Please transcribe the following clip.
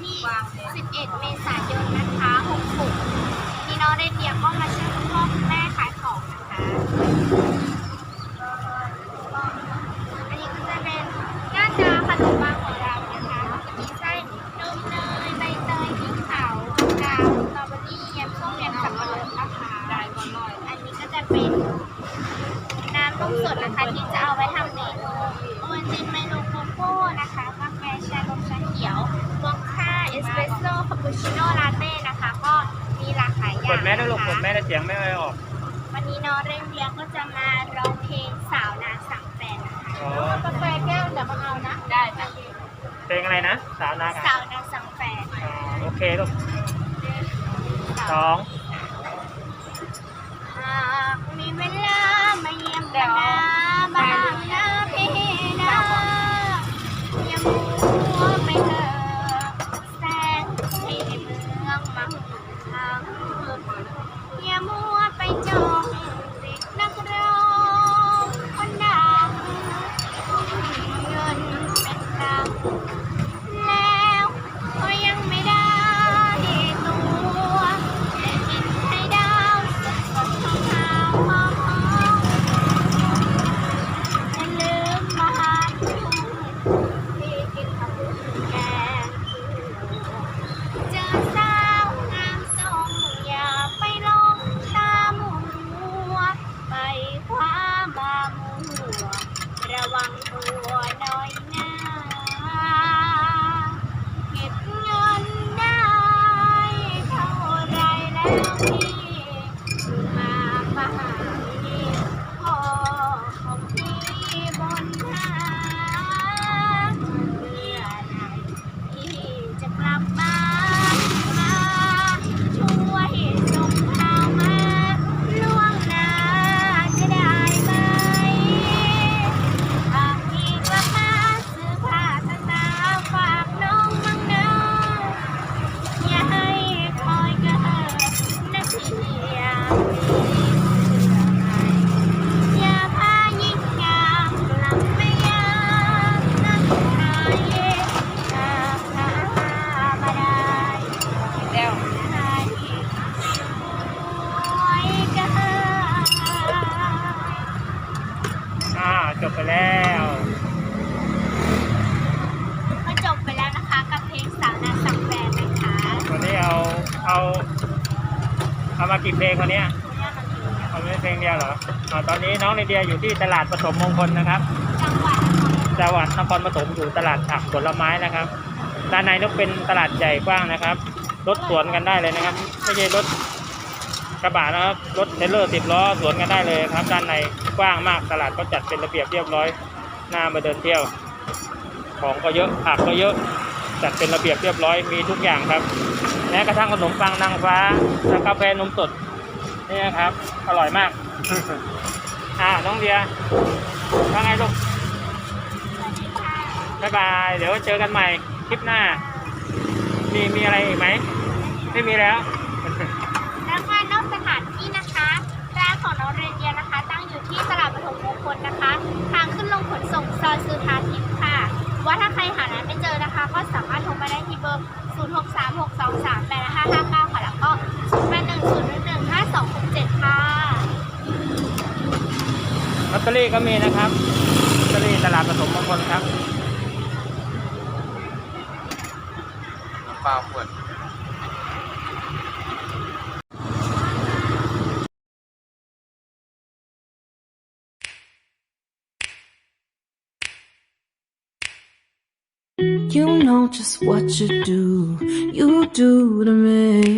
ที่ 11 เมษายนนะคะ66นี่น้องเรนเดียก็มาช่วยคุณพ่อคุณแม่ขายของนะคะ อันนี้ก็จะเป็นหน้าตาขนมปังของเรานะคะจะมีไส้นมเนยใบเตยพริกเผากาวสตรอเบอรี่แยมส้มแยมสับปะรดนะคะอันนี้ก็จะเป็นน้ำนมสดนะคะที่จะเอาไว้ทำเมนูโอวัลตินไมโปูชิโน่ลาเต้นะคะ ก็มีหลากหลายอกย่างดแม่ด้วยลูกนะคะกดแม่แล้วเสียงไม่ค่อยออกวันนี้น้องเรนเดียก็จะมาร้องเพลงสาวนาสั่งแฟนนะคะอ๋อกาแฟแก้วเดี๋ยวมาเอานะได้จ้ะเพลงอะไรนะสาวนาคสาวนาสั่งแฟนอ๋อโอเคลูกสอง จะ เอาเอามากี่เพลงคนเนี้ยเนี่ยมันอยู่เอาไม่เพลงเดียวเหรออ่าตอนนี้น้องลีเดียอยู่ที่ตลาดปฐมมงคลนะครับจังหวัดนครปฐมจังหวัดนครปฐมอยู่ตลาดผักผลไม้นะครับ ด้านในนกเป็นตลาดใหญ่กว้างนะครับ รถสวนกันได้เลยนะครับ ไม่ใช่รถกระบะนะครับ รถเทรลเลอร์สิบล้อสวนกันได้เลยครับ ด้านในกว้างมาก ตลาดก็จัดเป็นระเบียบเรียบร้อย น่ามาเดินเที่ยว ของก็เยอะผักก็เยอะ จัดเป็นระเบียบเรียบร้อยมีทุกอย่างครับแม้กระทั่งขนมปังนางฟ้าและกาแฟนมสดนี่นะครับอร่อยมาก อ่าน้องเดียว่าไงลูกบ๊ายบาย เดี๋ยวเจอกันใหม่คลิปหน้า มีมีอะไรอีกไหม ไม่มีแล้วงานนอกสถานที่นะคะร้านของน้องเรนเดียนะคะ ตั้งอยู่ที่ตลาดปฐมมงคลนะคะ ทางขึ้นลงขนส่งซอยสุธาทิพย์ค่ะ ว่าถ้าใครหาร้านไม่เจอนะคะ ก็สามารถโทรมาได้ที่เบอร์ 0 6 3 6 2 3 8 5 5 9 ค่ะ แล้วก็ 0 8 1 0 1 1 5 2 6 7 ค่ะ ลอตเตอรี่ก็มีนะครับลอตเตอรี่ตลาดปฐมมงคลครับเปล่าขวด You know just what you do, you do to me.